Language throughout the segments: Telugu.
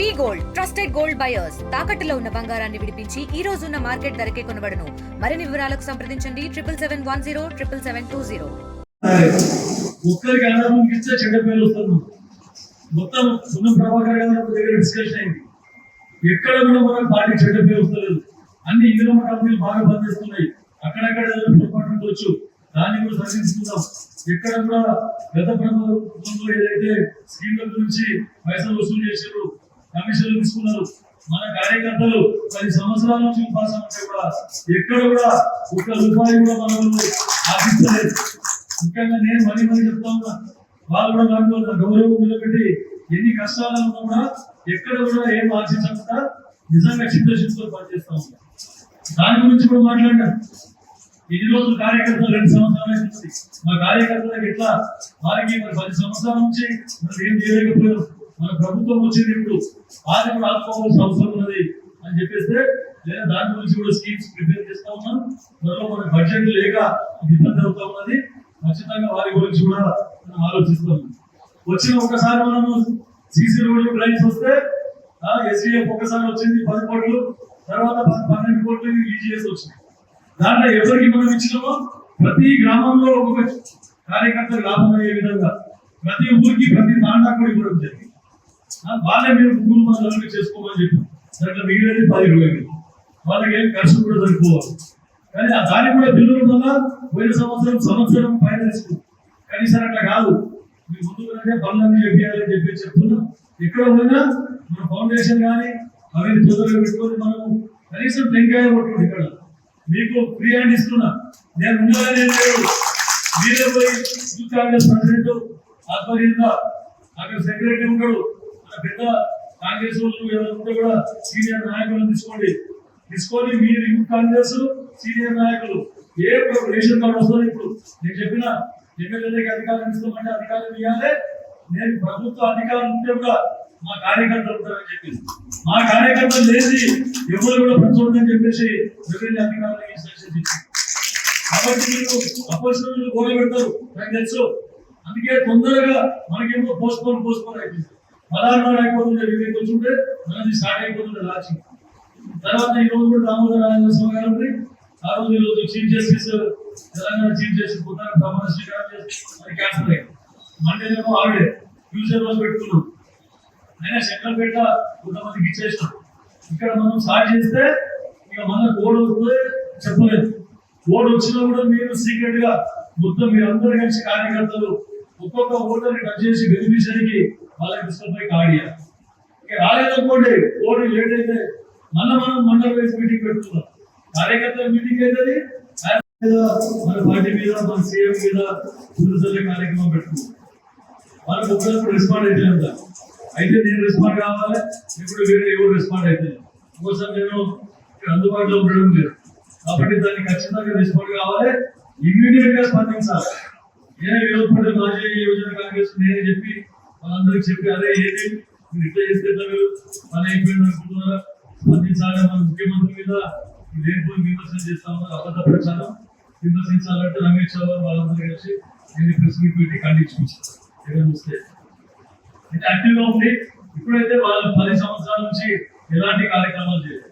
V gold trusted gold buyers. తాకట్టులో ఉన్న బంగారాన్ని విడిపించి ఈ రోజు ఉన్న మార్కెట్ ధరకే కొనబడను. మరిన్ని వివరాలకు సంప్రదించండి. Triple seven one zero triple seven two zero. మొత్తం సున్న ప్రభాకర్ గారు దగ్గర డిస్కషన్ అయింది. ఎక్కడ కూడా మనం పార్టీ చెడ్డ పేరు వస్తలేదు. అన్ని ఇంగ్రమ కంపెనీలు బాగా పనిచేస్తున్నాయి. అక్కడక్కడ పొరపాటు ఉండొచ్చు దాన్ని కూడా సరిదిద్దుకుందాం ఎక్కడ కూడా గత ప్రభుత్వంలో ఏదైతే స్కీమ్ల గురించి పైసలు వసూలు చేశారు కమిషన్లు తీసుకున్నారు. మన కార్యకర్తలు పది సంవత్సరాల నుంచి ఉపాసం ఉంటే కూడా ఎక్కడ కూడా ఒక్క రూపాయి కూడా మనం ఆశిస్తలేదు ముఖ్యంగా నేను మరీ మరీ చెప్తా ఉన్నా వాళ్ళు కూడా నాకు గౌరవం నిలబెట్టి ఎన్ని కష్టాలు ఉన్నా కూడా ఎక్కడ కూడా ఏం ఆశించకుండా నిజంగా చిత్తశుద్ధితో పనిచేస్తా ఉన్నా. దాని గురించి కూడా మాట్లాడాను ఇన్ని రోజులు కార్యకర్తలు రెండు సంవత్సరాలు అవుతుంది మా కార్యకర్తలకు ఎట్లా? వారికి మరి పది సంవత్సరాల నుంచి మనం ఏం చేయలేకపోయాం మన ప్రభుత్వం వచ్చింది ఇప్పుడు వారికి కూడా ఆదుకోవాల్సిన అవసరం ఉన్నది అని చెప్పేస్తే నేను దాని గురించి కూడా స్కీమ్స్ ప్రిపేర్ చేస్తా ఉన్నాను. త్వరలో మన బడ్జెట్ లేక ఇబ్బంది అవుతా ఉన్నది. ఖచ్చితంగా వారి గురించి కూడా మనం ఆలోచిస్తాం. వచ్చిన ఒకసారి మనము సీసీ రోడ్లు డ్రైవ్స్ వస్తే ఎస్డిఎఫ్ ఒకసారి వచ్చింది పది కోట్లు తర్వాత ప- పన్నెండు కోట్లు ఈజీఎస్ వచ్చింది. దాంట్లో ఎవరికి మనం ఇచ్చినామో ప్రతి గ్రామంలో ఒక్కొక్క కార్యకర్తలు లాభం అయ్యే విధంగా ప్రతి ఊరికి ప్రతి తాండా కూడా ఇవ్వడం జరిగింది. వాళ్ళే మీరు ముగ్గురు మంది నలుగురు చేసుకోమని చెప్పాం దాంట్లో మిగిలినది పది ఇరవై వాళ్ళకి ఏం ఖర్చు కూడా సరిపోవాలి కానీ ఆ దానికి కూడా బిల్లుల వల్ల పోయిన సంవత్సరం సంవత్సరం పైన కనీసం అట్లా కాదు. మీరు ముందుగానే పనులన్నీ చెప్పాలని చెప్పి చెప్తున్నాం. ఎక్కడ పోయినా మన ఫౌండేషన్ కానీ అవి తొందరగా పెట్టుకొని మనం కనీసం టెంకాయ కొట్టుకోండి ఇక్కడ. మీకు ఫ్రీ హ్యాండ్ ఇస్తున్నా. నేను ఉండాలని లేదు మీరే పోయి యూత్ కాంగ్రెస్ ప్రెసిడెంట్ ఆధ్వర్యంగా అక్కడ సెక్రటరీ ఉంటాడు. పెద్ద కాంగ్రెస్ వాళ్ళు ఉంటే కూడా సీనియర్ నాయకులను తీసుకోండి. తీసుకొని మీరు కాంగ్రెస్ సీనియర్ నాయకులు. ఏ రేషన్ కార్డు వస్తుంది ఇప్పుడు నేను చెప్పిన ఎమ్మెల్యేలకి అధికారం ఇస్తామంటే అధికారం ఇవ్వాలి. నేను ప్రభుత్వ అధికారం ఉంటే కూడా మా కార్యకర్తలు ఉంటారని చెప్పి. మా కార్యకర్తలు లేచి ఎవరు కూడా పంచవద్దని చెప్పేసి రెవెన్యూ అధికారులు ఈ కాబట్టి మీరు అపోజిషన్ గోడ పెడతారు. నాకు తెలుసు. అందుకే తొందరగా మనకేమో పోస్ట్ పోన్ పోస్ట్ పోన్ అయిపోయింది. పదహారు నాడు అయిపోతుంది రివ్యూ కూర్చుంటే మనది స్టార్ట్ అయిపోతుండే లాంచింగ్ తర్వాత ఈ రోజు కూడా దామోదర రాజేశ్వర గారు ఉంది ఆ రోజు ఈ రోజు chief justice Telangana chief justice పోతారు ప్రమాణ శ్రీకారం చేసి క్యాన్సల్ అయింది మండే ఏమో హాలిడే ఫ్యూచర్ రోజు పెట్టుకున్నాం. అయినా శంకర్పేట కొంతమందికి ఇచ్చేసినాం. ఇక్కడ మనం స్టార్ట్ చేస్తే ఇక మన కోడ్ వస్తుంది చెప్పలేదు. కోడ్ వచ్చినా కూడా మీరు సీక్రెట్గా మొత్తం మీరు అందరు కలిసి కార్యకర్తలు ఒక్కొక్క ఓటర్ని టచ్ చేసి బెనిఫిషరీకి వాళ్ళకి తీసుకొని కార్డ్ ఇవ్వాలి రాలేదనుకోండి కోడ్ లేట్ అయితే మళ్ళీ మనం మండల వేసి మీటింగ్ పెట్టుకున్నాం కార్యకర్తల మీటింగ్ అయితే మన పార్టీ మీద మన సీఎం మీద గురుదల కార్యక్రమం పెట్టుకున్నాం వాళ్ళకి ఒకసారి రెస్పాండ్ అయితే అయితే నేను రెస్పాండ్ కావాలి ఇప్పుడు వేరే ఎవరు రెస్పాండ్ అయితే ఒకసారి నేను అందుబాటులో ఉండడం లేదు. కాబట్టి దాన్ని ఖచ్చితంగా రెస్పాండ్ కావాలి. ఇమీడియట్గా స్పందించాలి. నేనే విరోధపడే మాజీ యువజన కాంగ్రెస్ నేనే చెప్పి వాళ్ళందరికీ చెప్పి అదే ఏంటి మీరు ఇట్లా చేస్తే పని అయిపోయింది అనుకుంటున్నారా? స్పందించాలి మన ముఖ్యమంత్రి మీద లేనిపోయి విమర్శన చేస్తా ఉన్నారు అబద్ధ ప్రచారం. విమర్శించాలంటే రమేష్ చౌదరి వాళ్ళందరూ కలిసి నేను ప్రెస్ మీట్ పెట్టి ఖండించుకుంటాను ఏదైనా వస్తే. ఇది యాక్టివ్గా ఉంది ఇప్పుడైతే వాళ్ళు పది సంవత్సరాల నుంచి ఎలాంటి కార్యక్రమాలు చేయలేదు.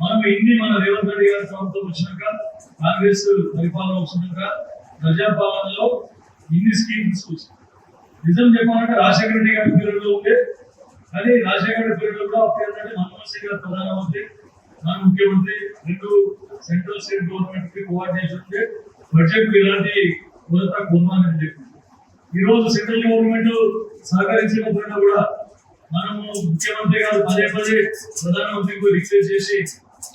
మనం ఇన్ని మన రేవంత్ రెడ్డి గారి ప్రభుత్వం వచ్చినాక కాంగ్రెస్ పరిపాలన వచ్చినాక ప్రజాపాలనలో ఇన్ని స్కీమ్స్ తీసుకొచ్చింది నిజం చెప్పాలంటే రాజశేఖర రెడ్డి గారి పీరియడ్లో ఉండే కానీ రాజశేఖర రెడ్డి పీరియడ్లో కూడా అప్పుడు ఏంటంటే మన్మోహన్ సింగ్ గారు ప్రధానమంత్రి మన ముఖ్యమంత్రి రెండు సెంట్రల్ స్టేట్ గవర్నమెంట్కి కోఆర్డినేషన్ ఉంటే బడ్జెట్ ఇలాంటి కొరత కొన్నానని చెప్పింది ఈ రోజు సెంట్రల్ గవర్నమెంట్ సహకరించకపోయినా కూడా మనము ముఖ్యమంత్రి గారు పదే పదే ప్రధానమంత్రికి రిక్వెస్ట్ చేసి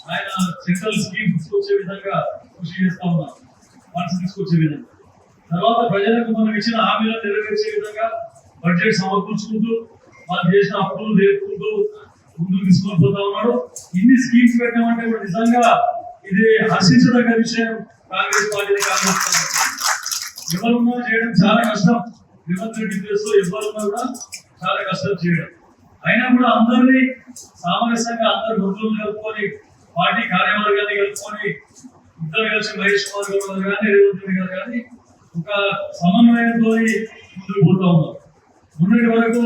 ఆయన సెంట్రల్ స్కీమ్ తీసుకొచ్చే విధంగా కృషి చేస్తా ఉన్నాం ఫండ్స్ తీసుకొచ్చే విధంగా. తర్వాత ప్రజలకు మనం ఇచ్చిన హామీలను నెరవేర్చే విధంగా బడ్జెట్ సమకూర్చుకుంటూ వాళ్ళు చేసిన అప్పులు నేర్పుకుంటూ ముందుకు తీసుకొని పోతా ఉన్నాడు. ఇన్ని స్కీమ్స్ పెట్టామంటే కూడా నిజంగా ఇది హర్షించదగ్గ విషయం కాంగ్రెస్ పార్టీ కాంగ్రెస్ ఎవరున్నా చేయడం చాలా కష్టం. రేవంత్ రెడ్డి ప్లేస్ ఎవరున్నా కూడా చాలా కష్టం చేయడం. అయినా కూడా అందరినీ సామరస్యంగా అందరు బంధువులు కలుపుకొని పార్టీ కార్యవర్గాన్ని కలుపుకొని ఇద్దరు కలిసి మహేష్ కుమార్ గౌడ్ గారు కానీ రేవంత్ రెడ్డి గారు కానీ ఒక సమన్వయంతో ముందుకు పోతా ఉన్నాం. మొన్నటి వరకు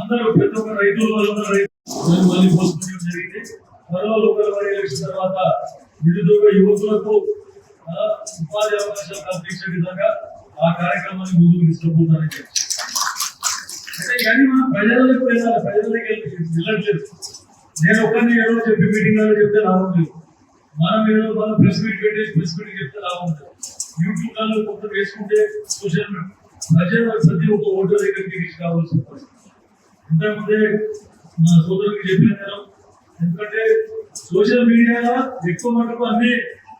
అందరూ ప్రతి ఒక్క రైతుల వల్ల రైతు మళ్ళీ పోస్ట్పోన్ జరిగింది. త్వరలో లోకల్ బాడీ ఎలక్షన్ తర్వాత నిరుద్యోగ యువకులకు ఉపాధి అవకాశాలు కల్పించే విధంగా ఆ కార్యక్రమాన్ని ముందుకు తీసుకుపోతారని చెప్పి. అంటే ఇవన్నీ మనం ప్రజలకు వెళ్ళాలి. ప్రజలకి వెళ్ళట్లేదు. నేను ఒకరిని ఏదో చెప్పి మీటింగ్ చెప్తే రావట్లేదు మనం ఏదో మనం ప్రెస్ మీట్ పెట్టి ప్రెస్ మీట్ చెప్తే లాభం లేదు యూట్యూబ్ ఛానల్ కొంత వేసుకుంటే సోషల్ మీడియా ప్రజలు ప్రతి ఒక్క ఓటర్ దగ్గరికి రీచ్ కావాల్సిన పరిస్థితి. ఇంతకుముందే మా సోదరునికి చెప్పిన నేను ఎందుకంటే సోషల్ మీడియాలో ఎక్కువ మటుకు అన్ని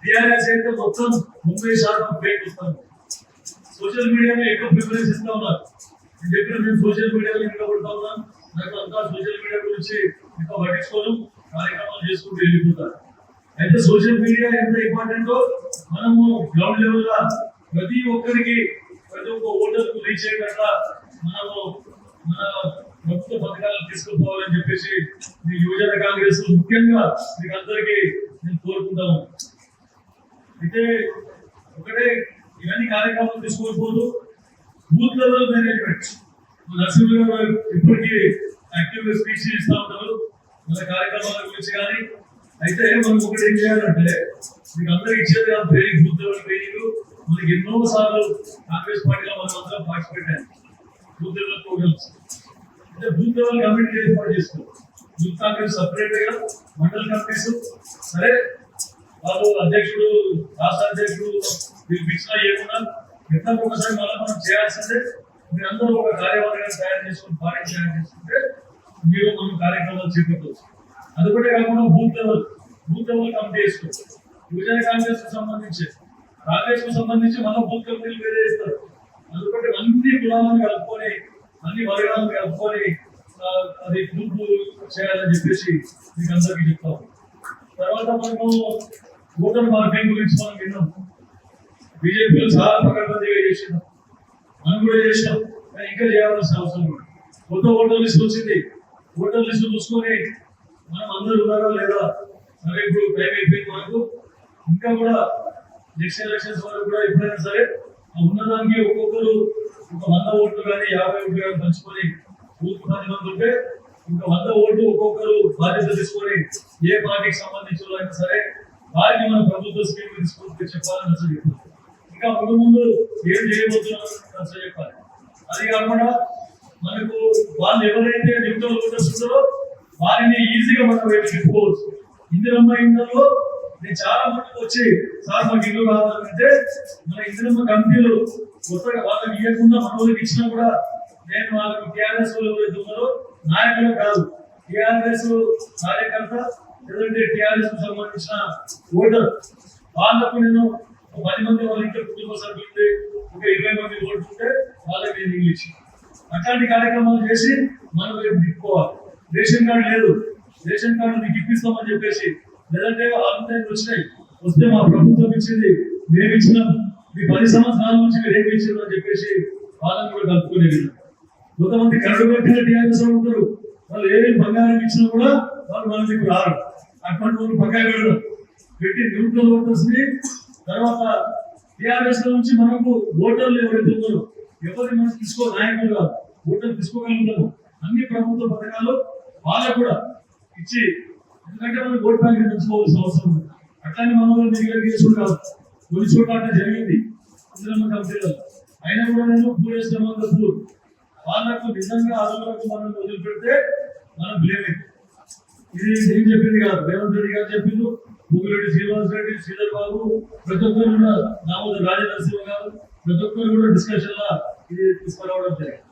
టీఆర్ఎస్ అయితే మొత్తం ముప్పై శాతం ఫేక్ వస్తాను సోషల్ మీడియాలో ఎక్కువ ప్రిఫరెన్స్ ఇస్తా ఉన్నారు. నేను చెప్పిన మేము సోషల్ మీడియాలో ఇంకా కొడతా ఉన్నాను నాకు అంతా సోషల్ మీడియా గురించి ఇంకా పట్టించుకోను. కార్యక్రమాలు చేసుకుంటూ వెళ్ళిపోతారు. ఎంత సోషల్ మీడియా ఎంత ఇంపార్టెంటో మనము గ్రౌండ్ లెవెల్గా ప్రతి ఒక్కరికి ప్రతి ఒక్క ఓటర్కు రీచ్ అయ్యేటట్లా మనము మన ప్రభుత్వ పథకాలను తీసుకుపోవాలని చెప్పేసి మీ యువజన కాంగ్రెస్ ముఖ్యంగా మీకు అందరికీ నేను కోరుకుంటాను. అయితే ఒకటే ఇవన్నీ కార్యక్రమాలు తీసుకోకపోదు బూత్ లెవెల్ మేనేజ్మెంట్ నరసింహ గారు ఇప్పటికీ యాక్టివ్గా స్పీచ్ ఇస్తూ ఉంటారు మన కార్యక్రమాల గురించి కానీ అయితే మనం ఒకటి ఏం చేయాలంటే మీకు అందరూ ఇచ్చేది కాదు ట్రైనింగ్ బూత్ లెవెల్ ట్రైనింగ్ మనకి ఎన్నో సార్లు కాంగ్రెస్ పార్టీలో మనం అందరం పార్టిసిపేట్ అయ్యాం. బూత్ లెవెల్ ప్రోగ్రామ్స్ అంటే బూత్ లెవెల్ కమిటీ ఏర్పాటు చేసుకోవాలి. బూత్ కాంగ్రెస్ సపరేట్గా మండల కమిటీస్ సరే వాళ్ళు అధ్యక్షుడు రాష్ట్ర అధ్యక్షుడు వీళ్ళు ఫిక్స్ చేయకుండా ఎంత ఒకసారి మళ్ళీ మనం చేయాల్సిందే మీరందరూ ఒక కార్యవర్గాన్ని తయారు చేసుకుని పార్టీ తయారు చేసుకుంటే మీరు మనం కార్యక్రమాలు చేపట్టవచ్చు. అదొకటే కాకుండా booth level booth level committee యువజన కాంగ్రెస్కు సంబంధించి కాంగ్రెస్కు సంబంధించి మన బూత్ కమిటీలు వేరే ఇస్తారు అందుకంటే అన్ని కులాలను కలుపుకొని అన్ని వర్గాలను కలుపుకొని అది గ్రూప్ చేయాలని చెప్పేసి మీకు అందరికీ చెప్తాం. తర్వాత మనము ఓటర్ మార్పింగ్ గురించి మనం విన్నాం. బీజేపీలో చాలా పకడ్బందీగా చేసినాం మనం కూడా చేసినాం. కానీ ఇంకా చేయాల్సిన అవసరం కూడా కొత్త ఓటర్ లిస్ట్ వచ్చింది. ఓటర్ లిస్ట్ చూసుకొని మనం అందరూ ఉన్నారా లేదా? సరే ఇప్పుడు టైం అయిపోయింది మనకు ఇంకా కూడా నెక్స్ట్ ఎలక్షన్స్ వరకు కూడా ఎప్పుడైనా సరే ఉన్నదానికి ఒక్కొక్కరు ఒక వంద ఓట్లు కానీ యాభై ఓట్లు కానీ పంచుకొని బూత్ పది మంది ఉంటే ఇంకా వంద ఓట్లు ఒక్కొక్కరు బాధ్యత తీసుకొని ఏ పార్టీకి సంబంధించిన అయినా సరే వారికి మన ప్రభుత్వ స్కీమ్ తీసుకుంటే చెప్పాలని అసలు ఇంకా ముందు ముందు ఏం చేయబోతున్నాం అసలు చెప్పాలి. అది కాకుండా మనకు వాళ్ళు ఎవరైతే న్యూట్రల్ ఓటర్స్ ఉన్నారో వారిని ఈజీగా మనం వైపు తిప్పుకోవచ్చు ఇందిరమ్మ ఇంట్లో నేను చాలా మందికి వచ్చి సార్ మాకు ఇల్లు కావాలంటే మన ఇందిరమ్మ కంపెనీలు కొత్తగా వాళ్ళకి ఇవ్వకుండా మన వాళ్ళకి ఇచ్చినా కూడా నేను వాళ్ళకి టీఆర్ఎస్ వాళ్ళు నాయకులు కాదు. టీఆర్ఎస్ కార్యకర్త లేదంటే టీఆర్ఎస్కు సంబంధించిన ఓటర్. వాళ్ళకు నేను పది మంది వాళ్ళ ఇంట్లో కుటుంబ సభ్యులు ఒక ఇరవై మంది ఓట్లు వాళ్ళకి నేను ఇల్లు ఇచ్చి అట్లాంటి కార్యక్రమాలు చేసి మనం రేపు తిప్పుకోవాలి రేషన్ కార్డు లేదు. రేషన్ కార్డు మీకు ఇప్పిస్తామని చెప్పేసి లేదంటే ఆన్లైన్ వచ్చినాయి. వస్తే మా ప్రభుత్వం ఇచ్చింది. మేము ఇచ్చినాం మీ పది సంవత్సరాల నుంచి మీరు ఏమి ఇచ్చారు అని చెప్పేసి వాళ్ళని కూడా కలుపుకునేది కొంతమంది కరడు పెట్టిన టీఆర్ఎస్ ఉంటారు. వాళ్ళు ఏమేమి బంగారం ఇచ్చినా కూడా వాళ్ళు మన మీకు రారు. అటువంటి వాళ్ళు పక్కా వెళ్ళడం పెట్టి న్యూట్రల్ ఓటర్స్ని తర్వాత టీఆర్ఎస్ నుంచి మనకు ఓటర్లు ఎవరైతే ఉన్నారో ఎవరిని మనం తీసుకో నాయకులుగా ఓటర్లు తీసుకోగలుగుతాము. అన్ని ప్రభుత్వ పథకాలు వాళ్ళకు కూడా ఇచ్చి ఎందుకంటే మనం ఓట్ బ్యాంక్ పెంచుకోవాల్సిన అవసరం ఉంది. అట్లానే మన వాళ్ళు దగ్గర చేసుకుని కాదు కొన్ని చోట్ల జరిగింది. కంపెనీలో అయినా కూడా నేను పూరేస్తాను పూర్ వాళ్ళకు నిజంగా ఆలోచనకు మనం వదిలిపెడితే మనం బ్లేమ్ ఇది నేను చెప్పింది కాదు. రేవంత్ రెడ్డి గారు చెప్పిండు. భూమిరెడ్డి శ్రీనివాస్ రెడ్డి శ్రీధర్ బాబు ప్రతి ఒక్కరు కూడా దామోదర్ రాజనరసింహ గారు ప్రతి ఒక్కరు కూడా డిస్కషన్ లా ఇది తీసుకురావడం జరిగింది.